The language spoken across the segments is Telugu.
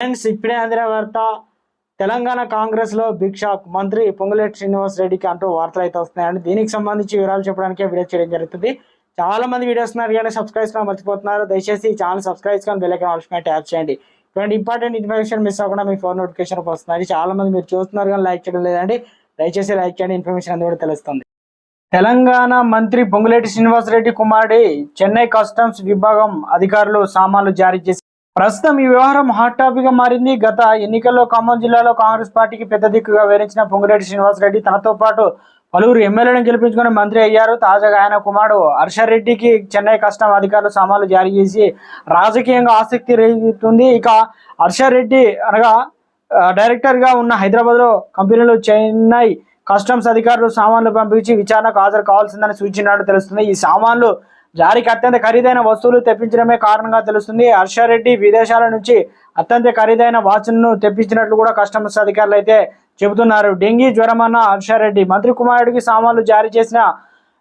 ఫ్రెండ్స్ ఇప్పుడే అందిన వార్త తెలంగాణ కాంగ్రెస్లో బిగ్ షాక్ మంత్రి పొంగులేటి శ్రీనివాస్ రెడ్డికి అంటూ వార్తలు అయితే వస్తున్నాయండి. దీనికి సంబంధించి వివరాలు చెప్పడానికి వీడియో చేయడం జరుగుతుంది. చాలా మంది వీడియోస్ ఉన్నారు కానీ సబ్స్క్రైబ్ మర్చిపోతున్నారు. దయచేసి ఛానల్ సబ్స్క్రైబ్ కానీ బెల్ ఆప్షన్ ట్యాప్ చేయండి. ఇటువంటి ఇంపార్టెంట్ ఇన్ఫర్మేషన్ మిస్ అవ్వకుండా మీ ఫోన్ నోటిఫికేషన్ వస్తుంది చాలా మంది మీరు చూస్తున్నారు కానీ లైక్ చేయడం లేదండి. దయచేసి లైక్ చేయండి ఇన్ఫర్మేషన్ అందు కూడా తెలుస్తుంది. తెలంగాణ మంత్రి పొంగులేటి శ్రీనివాస్ రెడ్డి కుమారుడి చెన్నై కస్టమ్స్ విభాగం అధికారులు సామాన్లు జారీ చేసి ప్రస్తుతం ఈ వ్యవహారం హాట్ టాపిక్గా మారింది. గత ఎన్నికల్లో ఖమ్మం జిల్లాలో కాంగ్రెస్ పార్టీకి పెద్ద దిక్కుగా వివరించిన పొంగిరెడ్డి శ్రీనివాస్ రెడ్డి. తనతో పాటు పలువురు ఎమ్మెల్యేలను గెలిపించుకుని మంత్రి అయ్యారు. తాజాగా ఆయన కుమారుడు హర్షరెడ్డికి చెన్నై కస్టమ్ అధికారులు సామాన్లు జారీ చేసి రాజకీయంగా ఆసక్తి రేగుతుంది. ఇక హర్షరెడ్డి అనగా డైరెక్టర్గా ఉన్న హైదరాబాద్లో కంపెనీలు చెన్నై కస్టమ్స్ అధికారులు సామాన్లు పంపించి విచారణకు హాజరు కావాల్సిందని సూచించినట్టు తెలుస్తుంది. ఈ సామాన్లు జారీకి అత్యంత ఖరీదైన వస్తువులు తెప్పించడమే కారణంగా తెలుస్తుంది. హర్షారెడ్డి విదేశాల నుంచి అత్యంత ఖరీదైన వాచ్ను తెప్పించినట్లు కూడా కస్టమర్స్ అధికారులు అయితే చెబుతున్నారు. డెంగీ జ్వరమన్న హర్షారెడ్డి మంత్రి కుమారుడికి సామాన్లు జారీ చేసిన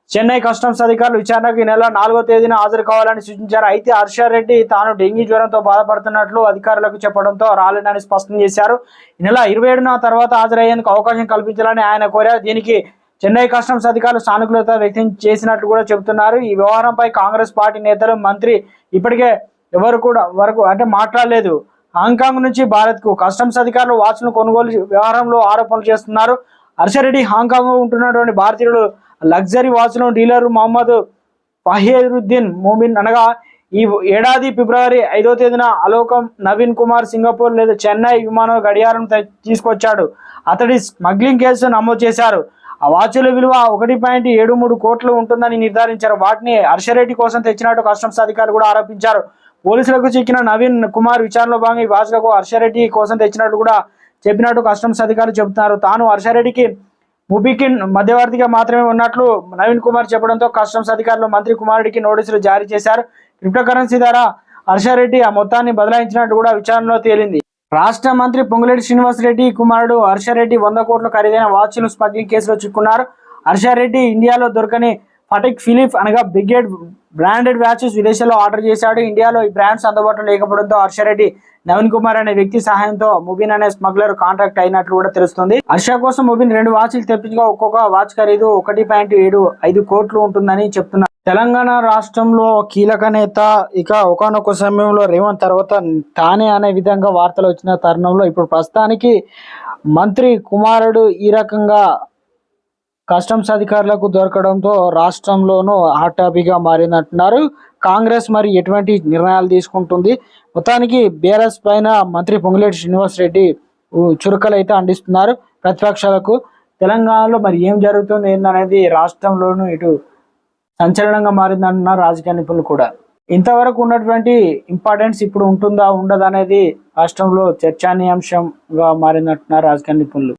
చెన్నై కస్టమ్స్ అధికారులు విచారణకు ఈ నెల నాలుగో తేదీన హాజరు కావాలని సూచించారు. అయితే హర్షారెడ్డి తాను డెంగీ జ్వరంతో బాధపడుతున్నట్లు అధికారులకు చెప్పడంతో రాలేనని స్పష్టం చేశారు. ఈ నెల ఇరవై ఏడున తర్వాత హాజరయ్యేందుకు అవకాశం కల్పించాలని ఆయన కోరారు. దీనికి చెన్నై కస్టమ్స్ అధికారులు సానుకూలత వ్యక్తం చేసినట్లు కూడా చెబుతున్నారు. ఈ వ్యవహారంపై కాంగ్రెస్ పార్టీ నేతలు మంత్రి ఇప్పటికే ఎవరు కూడా వరకు అంటే మాట్లాడలేదు. హాంకాంగ్ నుంచి భారత్కు కస్టమ్స్ అధికారులు వాచ్ను కొనుగోలు వ్యవహారంలో ఆరోపణలు చేస్తున్నారు. హర్షరెడ్డి హాంకాంగ్ ఉంటున్నటువంటి భారతీయులు లగ్జరీ వాచ్ను డీలర్ మహమ్మద్ ఫహీరుద్దీన్ మోమిన్ అనగా ఈ ఏడాది ఫిబ్రవరి ఐదో తేదీన అలోకం నవీన్ కుమార్ సింగపూర్ లేదా చెన్నై విమానం గడియారం తీసుకొచ్చాడు. అతడి స్మగ్లింగ్ కేసు నమోదు చేశారు. ఆ వాచుల విలువ ఒకటి పాయింట్ ఏడు మూడు కోట్లు ఉంటుందని నిర్ధారించారు. వాటిని హర్షరెడ్డి కోసం తెచ్చినట్టు కస్టమ్స్ అధికారులు కూడా ఆరోపించారు. పోలీసులకు చిక్కిన నవీన్ కుమార్ విచారణలో భాగంగా ఈ వాచ్లకు హర్షరెడ్డి కోసం తెచ్చినట్టు కూడా చెప్పినట్టు కస్టమ్స్ అధికారులు చెబుతున్నారు. తాను హర్షరెడ్డికి ముబికిన్ మధ్యవర్తిగా మాత్రమే ఉన్నట్లు నవీన్ కుమార్ చెప్పడంతో కస్టమ్స్ అధికారులు మంత్రి కుమారుడికి నోటీసులు జారీ చేశారు. క్రిప్టో కరెన్సీ ద్వారా హర్షారెడ్డి ఆ మొత్తాన్ని బదలాయించినట్టు కూడా విచారణలో తేలింది. రాష్ట్ర మంత్రి పొంగులేటి శ్రీనివాస్ రెడ్డి కుమారుడు హర్షారెడ్డి వంద కోట్ల ఖరీదైన వాచ్లు స్మగ్లింగ్ కేసులో చిక్కున్నారు. హర్షారెడ్డి ఇండియాలో దొరకని ఫటిక్ ఫిలిప్ అనగా బ్రిగేడ్ బ్రాండెడ్ వాచెస్ విదేశాల్లో ఆర్డర్ చేశాడు. ఇండియాలో ఈ బ్రాండ్స్ అందుబాటులో లేకపోవడంతో హర్షారెడ్డి నవీన్ కుమార్ అనే వ్యక్తి సహాయంతో ముబిన్ అనే స్మగ్లర్ కాంట్రాక్ట్ అయినట్లు కూడా తెలుస్తుంది. హర్ష కోసం ముబిన్ రెండు వాచ్లు తెప్పించగా ఒక్కొక్క వాచ్ ఖరీదు ఒకటి పాయింట్ ఏడు ఐదు కోట్లు ఉంటుందని చెప్తున్నారు. తెలంగాణ రాష్ట్రంలో కీలక నేత ఇక ఒకనొక సమయంలో రేవంత్ తర్వాత తానే అనే విధంగా వార్తలు వచ్చిన తరుణంలో ఇప్పుడు ప్రస్తుతానికి మంత్రి కుమారుడు ఈ రకంగా కస్టమ్స్ అధికారులకు దొరకడంతో రాష్ట్రంలోనూ హాట్ టాపిక్గా మారిందంటున్నారు. కాంగ్రెస్ మరి ఎటువంటి నిర్ణయాలు తీసుకుంటుంది? మొత్తానికి బీఆర్ఎస్ పైన మంత్రి పొంగులేటి శ్రీనివాస్ రెడ్డి చురుకలైతే అయితే అందిస్తున్నారు ప్రతిపక్షాలకు. తెలంగాణలో మరి ఏం జరుగుతుంది ఏందనేది రాష్ట్రంలోనూ ఇటు సంచలనంగా మారిందంటున్నారు రాజకీయ నిపుణులు కూడా. ఇంతవరకు ఉన్నటువంటి ఇంపార్టెన్స్ ఇప్పుడు ఉంటుందా ఉండదా అనేది రాష్ట్రంలో చర్చానీయాంశంగా మారిందంటున్నారు రాజకీయ నిపుణులు.